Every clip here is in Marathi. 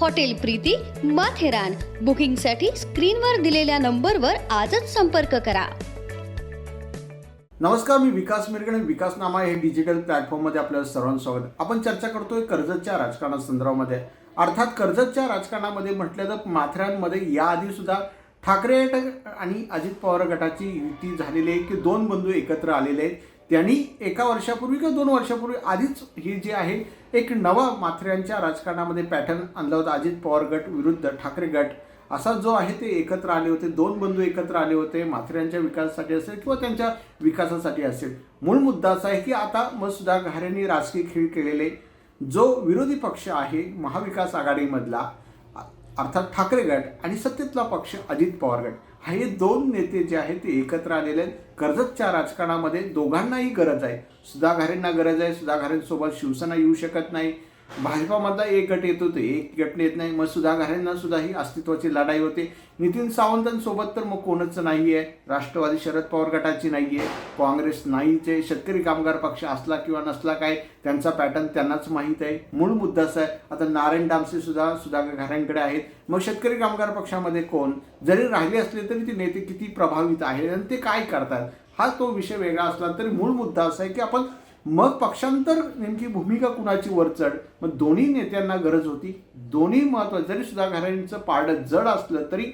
hotel Preeti Matheran बुकिंगसाठी स्क्रीनवर दिलेल्या नंबरवर आजच संपर्क करा. नमस्कार मी विकास मिरगणे. विकासनामा हे डिजिटल प्लॅटफॉर्ममध्ये आपलं सर्वांचं स्वागत. आपण चर्चा करतोय कर्जतच्या राजकारणासंदर्भामध्ये अर्थात कर्जतच्या राजकारणामध्ये म्हटलं तर माथेरानमध्ये याआधी सुद्धा ठाकरे गट आणि अजित पवार गटाची युती झालेली आहे की दोन बंधू एकत्र आलेले आहेत. त्यांनी एका वर्षापूर्वी किंवा दोन वर्षापूर्वी आधीच ही जी आहे एक नवा माथऱ्यांच्या राजकारणामध्ये पॅटर्न आणला होता. अजित पवार गट विरुद्ध ठाकरे गट. असा जो आहे ते एकत्र आले होते. दोन बंधू एकत्र आले होते. माथऱ्यांच्या विकासासाठी असेल किंवा त्यांच्या विकासासाठी असेल. मूळ मुद्दा असा आहे की आता मग सुद्धा घारेंनी राजकीय खेळ केलेले. जो विरोधी पक्ष आहे महाविकास आघाडीमधला अर्थात ठाकरे गट आणि सत्तेतला पक्ष अजित पवार गट. हा हे दोन नेते जे आहेत ते एकत्र आलेले आहेत. कर्जतच्या राजकारणामध्ये दोघांनाही गरज आहे. सुधाघारेंना गरज आहे. सुधाघारेंसोबत शिवसेना येऊ शकत नाही. भाजपामधला एक गट येत होते. एक गट येत नाही. मग सुधा घारेंना सुद्धा ही अस्तित्वाची लढाई होते. नितीन सावंतांसोबत तर मग कोणच नाही आहे राष्ट्रवादी शरद पवार गटाची नाही आहे काँग्रेस नाहीचे. शेतकरी कामगार पक्ष असला किंवा नसला काय त्यांचा पॅटर्न त्यांनाच माहीत आहे. मूळ मुद्दा असा आहे. आता नारायण डामसे सुद्धा सुधाकर घाऱ्यांकडे आहेत. मग शेतकरी कामगार पक्षामध्ये कोण? जरी राहिले असले तरी ते नेते किती प्रभावित आहेत आणि ते काय करतात? हा तो विषय वेगळा असला तरी मूळ मुद्दा असा आहे की आपण मग पक्षांतर नेमकी भूमिका कुणाची वरचढ मग दोन्ही नेत्यांना गरज होती. दोन्ही महत्वाचं जरी सुधा घराण्यांचं पारडं जड असलं तरी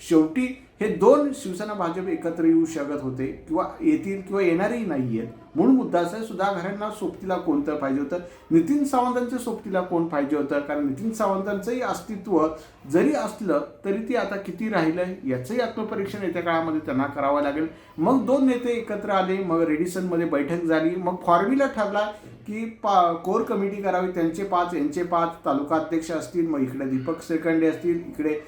शेवटी हे दोन शिवसेना भाजप एकत्र येऊ शकत होते किंवा येतील किंवा येणारही नाही आहेत म्हणून मुद्दा असा सुधाकरांना घरांना सोबतीला कोणतं पाहिजे होतं? नितीन सावंतांच्या सोबतीला कोण पाहिजे होतं? कारण नितीन सावंतांचंही अस्तित्व जरी असलं तरी ती आता किती राहिलं याचंही आत्मपरीक्षण येत्या काळामध्ये त्यांना करावं लागेल. मग दोन नेते एकत्र आले मग रेडिसनमध्ये बैठक झाली मग फॉर्म्युला ठरला की पा कोर कमिटी करावी त्यांचे पाच यांचे पाच तालुका अध्यक्ष असतील मग इकडे दीपक सेकंडे असतील इकडे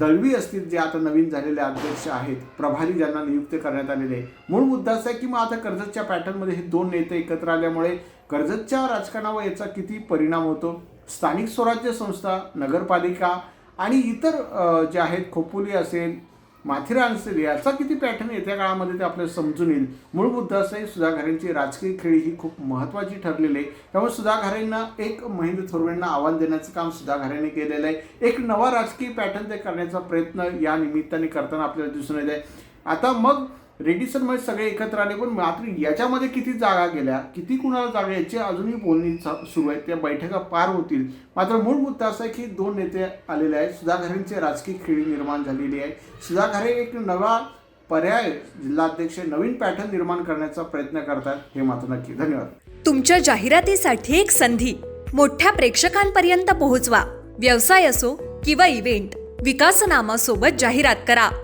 दळवी असतील जे आता नवीन झालेले अध्यक्ष आहेत प्रभारी ज्यांना नियुक्त करण्यात आलेले आहे. मूळ मुद्दा असा आहे की मग आता कर्जतच्या पॅटर्नमध्ये हे दोन नेते एकत्र आल्यामुळे कर्जतच्या राजकारणावर याचा किती परिणाम होतो स्थानिक स्वराज्य संस्था नगरपालिका आणि इतर जे आहेत खोपोली असेल माथेरान असेल याचा किती पॅटर्न येत्या काळामध्ये ते आपल्याला समजून येईल. मूळ मुद्दा असा आहे सुधा राजकीय खेळी ही खूप महत्त्वाची ठरलेली आहे. त्यामुळे सुधाघारेंना एक महेंद्र थोरवेंना आव्हान देण्याचं काम सुधाघारेंनी केलेलं आहे. एक नवा राजकीय पॅटर्न ते करण्याचा प्रयत्न या निमित्ताने करताना आपल्याला दिसून येत आहे. आता मग रेडिसनमध्ये सगळे एकत्र आले पण मात्र याच्यामध्ये किती जागा गेल्या किती कुणाला जागा याची अजूनही बोलणी सुरू आहे. त्या बैठका पार होतील. मात्र मूळ मुद्दा असा आहे की दोन नेते आलेले आहेत. सुधा राजकीय खेळी निर्माण झालेली आहे. सुधा एक नवा पर्याय जिल्हाध्यक्ष नवीन पॅटर्न निर्माण करण्याचा प्रयत्न करतात. हे मात्र नक्की. धन्यवाद. तुमच्या जाहिरातीसाठी एक संधी. मोठ्या प्रेक्षकांपर्यंत पोहोचवा. व्यवसाय असो किंवा इव्हेंट विकासनामा सोबत जाहिरात करा.